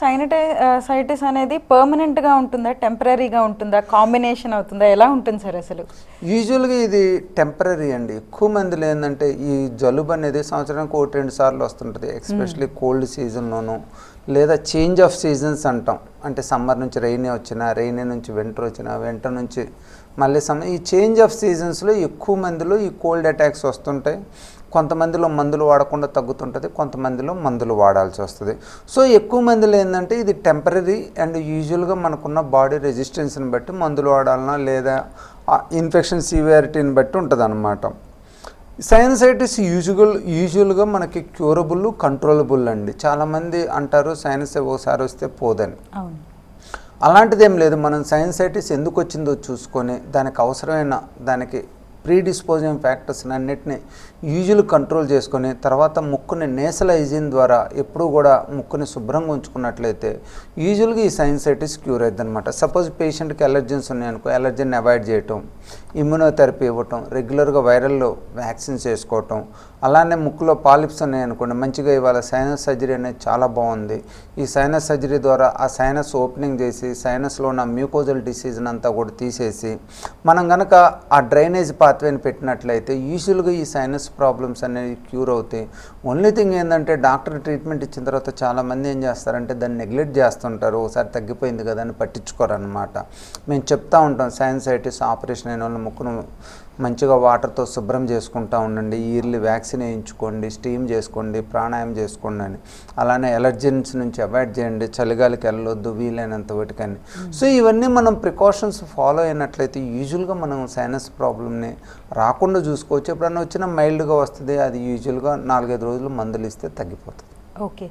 సైనటై సైటిస్ అనేది పర్మనెంట్గా ఉంటుందా? టెంపరీగా ఉంటుందా? కాంబినేషన్ అవుతుందా? ఎలా ఉంటుంది సార్ అసలు? యూజువల్గా ఇది టెంపరీ అండి. ఎక్కువ మందిలో ఏంటంటే ఈ జలుబు అనేది సంవత్సరానికి ఒకటి రెండు సార్లు వస్తుంటుంది. ఎక్స్పెషలీ కోల్డ్ సీజన్లోను లేదా చేంజ్ ఆఫ్ సీజన్స్ అంటాం. అంటే సమ్మర్ నుంచి రైనీ వచ్చినా రైనీ నుంచి వింటర్ వచ్చినా వింటర్ నుంచి మళ్ళీ సమ్మర్ ఈ చేంజ్ ఆఫ్ సీజన్స్లో ఎక్కువ మందిలో ఈ కోల్డ్ అటాక్స్ వస్తుంటాయి. కొంతమందిలో మందులు వాడకుండా తగ్గుతుంటుంది కొంతమందిలో మందులు వాడాల్సి వస్తుంది. సో ఎక్కువ మందిలో ఏంటంటే ఇది టెంపరీ అండ్ యూజువల్గా మనకున్న బాడీ రెసిస్టెన్స్ని బట్టి మందులు వాడాలన్నా లేదా ఇన్ఫెక్షన్ సివియారిటీని బట్టి ఉంటుంది అనమాట సైనసైటిస్ యూజువల్ యూజువల్గా మనకి క్యూరబుల్ కంట్రోలబుల్ అండి చాలామంది అంటారు సైనస్ ఒకసారి వస్తే పోదని. అలాంటిది ఏం లేదు. మనం సైనసైటిస్ ఎందుకు వచ్చిందో చూసుకొని దానికి అవసరమైన దానికి ప్రీడిస్పోజింగ్ ఫ్యాక్టర్స్ని అన్నిటిని యూజులు కంట్రోల్ చేసుకొని తర్వాత ముక్కుని నేసల్ ద్వారా ఎప్పుడూ కూడా ముక్కుని శుభ్రంగా ఉంచుకున్నట్లయితే యూజువల్గా ఈ సైన్సైటిస్ క్యూర్ అవుతుంది అనమాట సపోజ్ పేషెంట్కి ఎలర్జెన్స్ ఉన్నాయనుకో ఎలర్జీని అవాయిడ్ చేయటం ఇమ్యునోథెరపీ ఇవ్వటం రెగ్యులర్గా వైరల్లో వ్యాక్సిన్స్ వేసుకోవటం అలానే ముక్కులో పాలిప్స్ ఉన్నాయనుకోండి మంచిగా ఇవాళ సైనస్ సర్జరీ అనేది చాలా బాగుంది. ఈ సైనస్ సర్జరీ ద్వారా ఆ సైనస్ ఓపెనింగ్ చేసి సైనస్లో ఉన్న మ్యూకోజల్ డిసీజ్ని అంతా కూడా తీసేసి మనం కనుక ఆ డ్రైనేజ్ పాత్వేని పెట్టినట్లయితే యూజువల్గా ఈ సైనస్ ప్రాబ్లమ్స్ అనేవి క్యూర్ అవుతాయి. ఓన్లీ థింగ్ ఏంటంటే డాక్టర్ ట్రీట్మెంట్ ఇచ్చిన తర్వాత చాలామంది ఏం చేస్తారంటే దాన్ని నెగ్లెక్ట్ చేస్తుంటారు. ఒకసారి తగ్గిపోయింది కదా అని పట్టించుకోరనమాట మేము చెప్తా ఉంటాం సైనసైటిస్ ఆపరేషన్ అయిన వాళ్ళ ముక్కును మంచిగా వాటర్తో శుభ్రం చేసుకుంటా ఉండండి. ఇయర్లీ వ్యాక్సిన్ వేయించుకోండి స్టీమ్ చేసుకోండి ప్రాణాయామం చేసుకోండి అని. అలానే ఎలర్జెన్స్ నుంచి అవాయిడ్ చేయండి. చలిగాలికి వెళ్ళొద్దు వీలైనంత వాటికని. సో ఇవన్నీ మనం ప్రికాషన్స్ ఫాలో అయినట్లయితే యూజువల్గా మనం సైనస్ ప్రాబ్లమ్ని రాకుండా చూసుకోవచ్చు ఎప్పుడన్నా వచ్చినా మైల్డ్గా వస్తుంది అది యూజువల్గా నాలుగైదు రోజులు మందులు ఇస్తే తగ్గిపోతుంది. ఓకే.